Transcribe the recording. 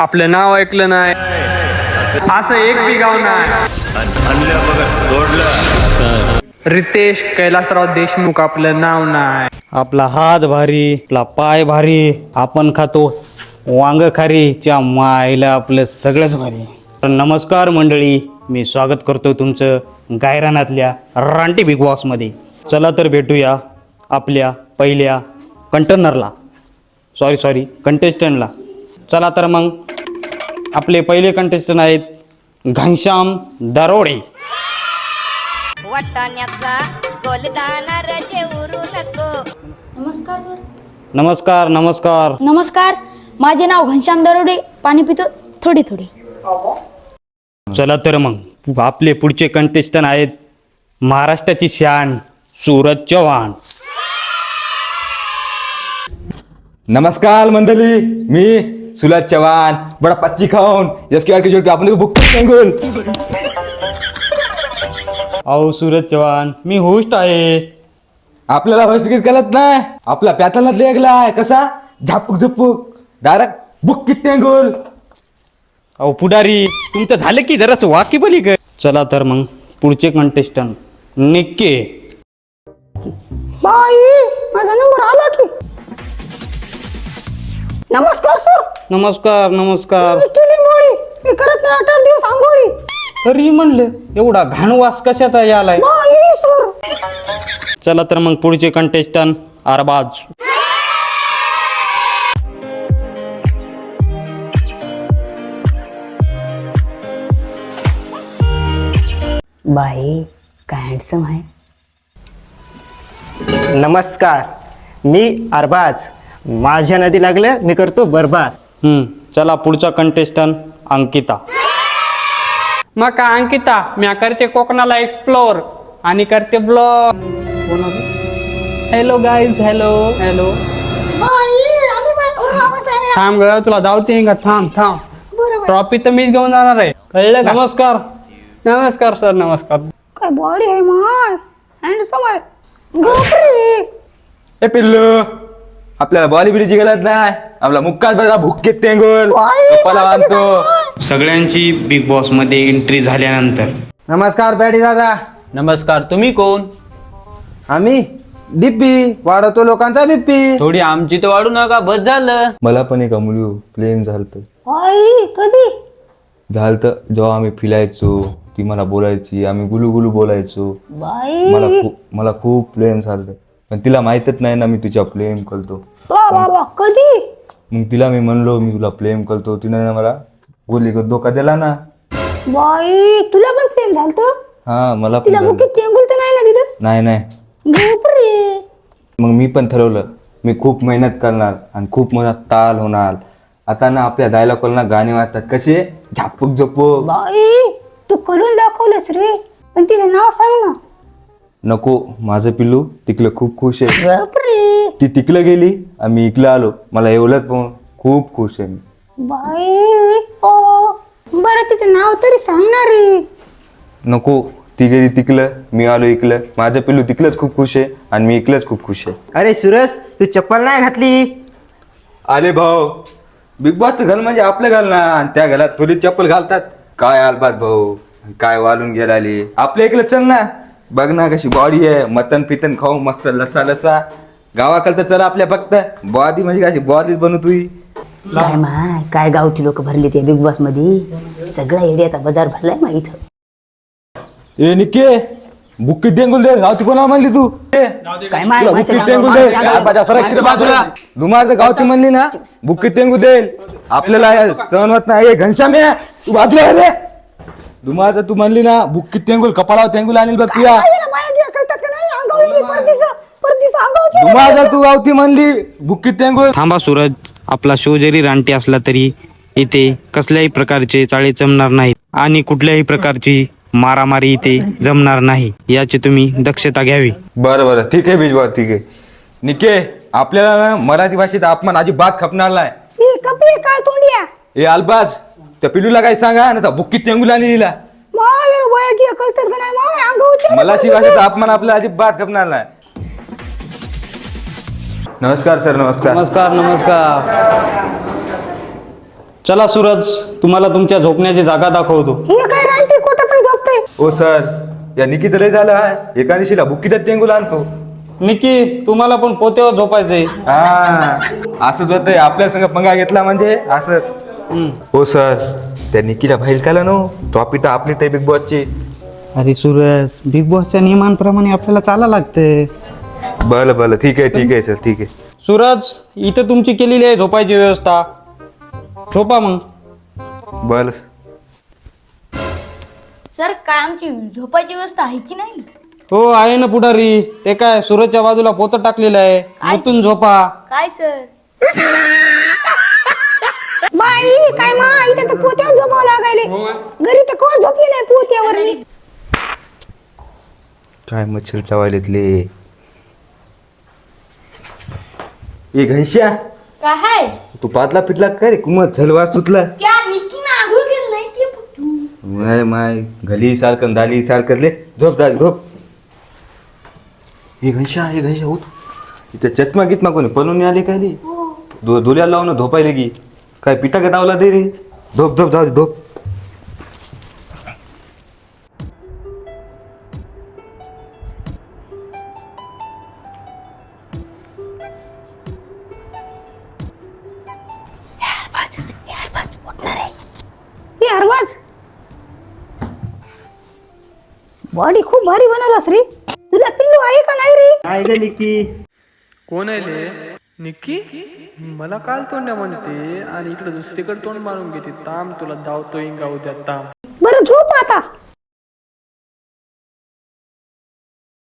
आपलं नाव ऐकलं नाही. असं एक बी गाव नाही. रितेश कैलासराव देशमुख आपलं नाव नाही. आपला हात भारी आपला पाय भारी आपण खातो वांग खारी च्या मायला आपलं सगळंच भारी. नमस्कार मंडळी मी स्वागत करतो तुमचं गायरानातल्या रानटी बिग बॉसमध्ये चला तर भेटूया आपल्या पहिल्या कंटेनरला सॉरी सॉरी कंटेस्टंटला चला तर मग आपले पहिले कंटेस्टंट आहेत घनश्याम दरोडे. वाटाण्याचा गोलदाना रजे उरू नको. नमस्कार सर. नमस्कार नमस्कार. नमस्कार. माझे नाव घनश्याम दरोडे. पाणी पितो थोडी थोडी. चला तर मग. आपले पुढचे कंटेस्टंट आहेत महाराष्ट्राची शान सूरज चव्हाण. नमस्कार मंडळी. मी सुलज चव्हाण बडा पच्ची खाऊन यसके आर के जोड के आपण बुक टेंगुल अहो सूरज चव्हाण मी होस्ट आहे. आपल्याला होस्ट कळत नाही? आपला पॅथलना लेगलाय कसा? झापूक झुपूक. डायरेक्ट बुक कित टेंगुल अहो पुढारी तुमचं झालं की जराच वाकी बली काय चला तर मग पुढचे कंटेस्टंट निक्के. बाई माझा नंबर आला की. नमस्कार सर नमस्कार नमस्कार. मी केली मोडी. मी करत नाही आठ आठ दिवस आंघोळी. तरी म्हणलं एवढा घाणवास कशाचा यालाय? सर चला तर मग पुढचे कंटेस्टंट अरबाज बाई काय हँडसम आहे? नमस्कार मी अरबाज माझ्या नदी लागलं मी करतो बरबाद. हम्म चला पुढचा कंटेस्टंट अंकिता. मग का अंकिता मी करते कोकणाला एक्सप्लोर आणि करते blog hello guys hello hello थांब ग तुला धावते का? थांब थांब. ट्रॉफी तर मीच घेऊन जाणार आहे. कळलं का? नमस्कार. नमस्कार सर नमस्कार. काय बॉडी आहे माय. हँडसम आहे. बापरे ए पिल्लू. आपल्याला बॉलीवूडची गलत नाही. आपला मुक्काच बघा भुक कित टेंगुल कपाला बांधतो सगळ्यांची बिग बॉसमध्ये एंट्री झाल्यानंतर. नमस्कार पॅडी दादा. नमस्कार तुम्ही कोण? आम्ही डिप्पी वाढवतो लोकांचा बिप्पी थोडी आमची तर वाढू नका बस झालं. मला पण एक अमूल्य प्लेन झालत. कधी? झालत जेव्हा आम्ही फिरायचो ती मला बोलायची आम्ही गुलू गुलू बोलायचो. बाई. मला खूप मला खूप प्रेम झालं. पण तिला माहीतच नाही ना मी तुझ्या प्रेम करतो. वा वा वा. कधी? मग तिला मी म्हणलो मी तुला प्रेम करतो. तिने ना मला गोली धोका दिला ना. बाई तुला पण प्रेम झालत? हा मला पण तिला झालं. टेंगुल तर नाही ना दिलं? नाही नाही. बापरे. मग मी पण ठरवलं मी खूप मेहनत करणार आणि खूप मोठा ताल होणार. आता ना आपल्या जायला कोणाला गाणे वाजतात कसे? झापूक झोपूक. बाई तू करून दाखवलंस रे. पण तिचं नाव सांग ना. नको माझं पिल्लू तिकलं खूप खुश आहे. बापरे. ती तिकलं गेली आणि मी इकलं आलो. मला एवढंच पाहून खूप खुश आहे मी. बाई ओ बरं तिचं नाव तरी सांग ना रे. नको ती गेली तिकलं मी आलो इकलं माझं पिल्लू तिकलंच खूप खुश आहे आणि मी इकलंच खूप खुश आहे. अरे सुरज तू चप्पल नाही घातली? आले भाऊ. बिग बॉसचं घाल म्हणजे आपलं घाल ना. आणि त्या घालात थोडी चप्पल घालतात. काय आलबात भाऊ. काय वालून गेला आले. आपल्या इकडे चल ना. बघ ना कशी बॉडी आहे. मटन पितन खाऊ मस्त लसा लसा. गावाकडे तर चला आपल्या फक्त. बॉडी म्हणजे कशी? बॉडी बनू तुई काय माय काय गावठी लोक भरले ते बिग बॉसमध्ये सगळा एरियाचा बाजार भरलाय मा इथं. ए निके बुक्की टेंगुल दे. गावठी कोणाला म्हणली तू? ए, काय माय तुला बुक्की टेंगुल दे. काय बाजा सरक तिथे बाजूला. दुमारचं गावठी म्हणली ना बुक्की टेंगू देईल आपल्याला सहन होत नाही. ए, घनश्याम ये तू बाजूला ये रे. दुमारचं तू म्हणली ना बुक्की टेंगुल कपाळावर टेंगुल आणील बघ तुया. दुमारचं तू गावठी म्हणली बुक्की टेंगुल थांबा सूरज आपला शो जरी रानटी असला तरी इथे कसल्याही प्रकारचे चाळे जमणार नाहीत आणि कुठल्याही प्रकारची मारामारी इथे जमणार नाही. याची तुम्ही दक्षता घ्यावी. बरं बरं ठीक आहे बिजवा ठीक आहे. निके आपल्याला ना मराठी भाषेत अपमान अजिबात खपणार नाही. ही कपी काय तोंडिया अल्बाज. त्या पिलूला काय सांगा? ना बुक्की टेंगुल आणलीला माय वया की कळतात का नाही? माय अंगावचे मला अपमान आपला अजिबात खपणार नाही. नमस्कार सर नमस्कार. नमस्कार नमस्कार. चला सूरज तुम्हाला तुमच्या झोपण्याची जागा दाखवतो. हे काय रानटी कुठं पण झोपते ओ सर या निकीचं लय झालं आहे एका दिवशीला बुक्कीच्या टेंगूला आणतो. निकी तुम्हाला पण पोत्यावर झोपायचंय. हा. असंच होतंय आपल्या संग पंगा घेतला म्हणजे असं. हो सर. त्या निकीला बाहेर काला नो टॉपिक तर आपली ते बिग बॉसची अरे सूरज बिग बॉसच्या नियमांप्रमाणे आपल्याला चाला लागतंय बरं बरं. ठीक आहे ठीक आहे सर. ठीक आहे. सूरज इथं तुमची केलेली आहे झोपायची व्यवस्था. झोपा मग. बरं सर. काय आमची झोपायची व्यवस्था आहे की नाही? हो आहे ना पुढारी. ते काय सूरजच्या बाजूला पोत टाकलेलं आहे. मुतून झोपा. काय सर? बाई काय मा इथे तर पोत्यावर झोपावं लागायले. घरी तर कोण झोपली नाही पोत्यावर मी? काय मच्छर चावायलेतले? ए घनश्या. काय हाय? तू पातला पिटला काय रे? कुमत झलवास सुटला त्या निकीनं आंघोळ केलं नाही ते फक्त. माय माय. घली सारखं दाली सारखं ले झोप दाल झोप. हे घनश्या हे घनश्या उठ. इथे चष्मा गितमा कोणी पळून आले काय रे? धुल्या लावून झोपायले की. काय पिटा का दावला दे रे? झोप झोप जाऊ दे, झोप हे बॉडी खूप भारी बनवलास रे. तुला पिल्लू आहे का नाही रे? काय ग निकी? कोण आहे निक्की मला काल तोंड म्हणते आणि इकडे दुसरीकडे तोंड मारून घेते. ताम तुला धावतो इंगा उद्या ताम. बरं झोप आता.